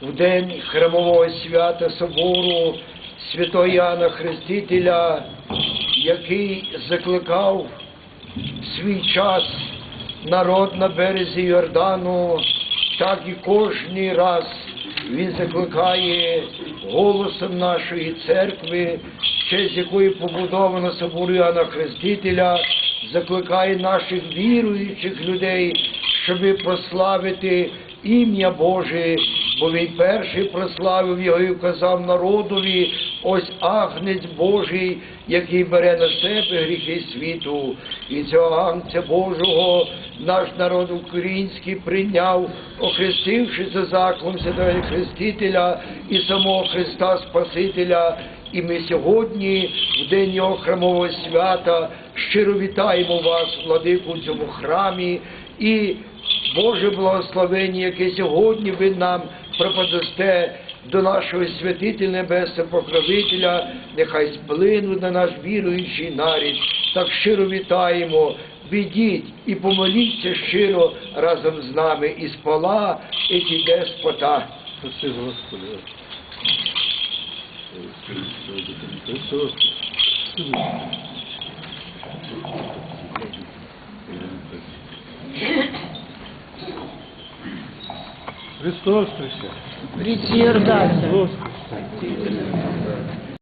в день храмового свята собору святого Іоанна Хрестителя, який закликав в свій час народ на березі Йордану, так і кожний раз він закликає голосом нашої церкви, честь якої побудовано собор Іоанна Хрестителя, закликає наших віруючих людей, щоб прославити ім'я Боже, бо він перший прославив його і вказав народові, ось агнець Божий, який бере на себе гріхи світу. І цього агнця Божого наш народ український прийняв, охрестивши за заклом Святого Хрестителя і самого Христа Спасителя. І ми сьогодні, в день його храмового свята, щиро вітаємо вас, владику, в цьому храмі, і Боже благословення, яке сьогодні ви нам пропадосте до нашого святителя Небесного Покровителя, нехай сплинуть на наш віруючий нарід. Так щиро вітаємо. Відіть і помоліться щиро разом з нами і спала, і ті деспота. Спаси Господи. Христос. Христос. Христос прийшов.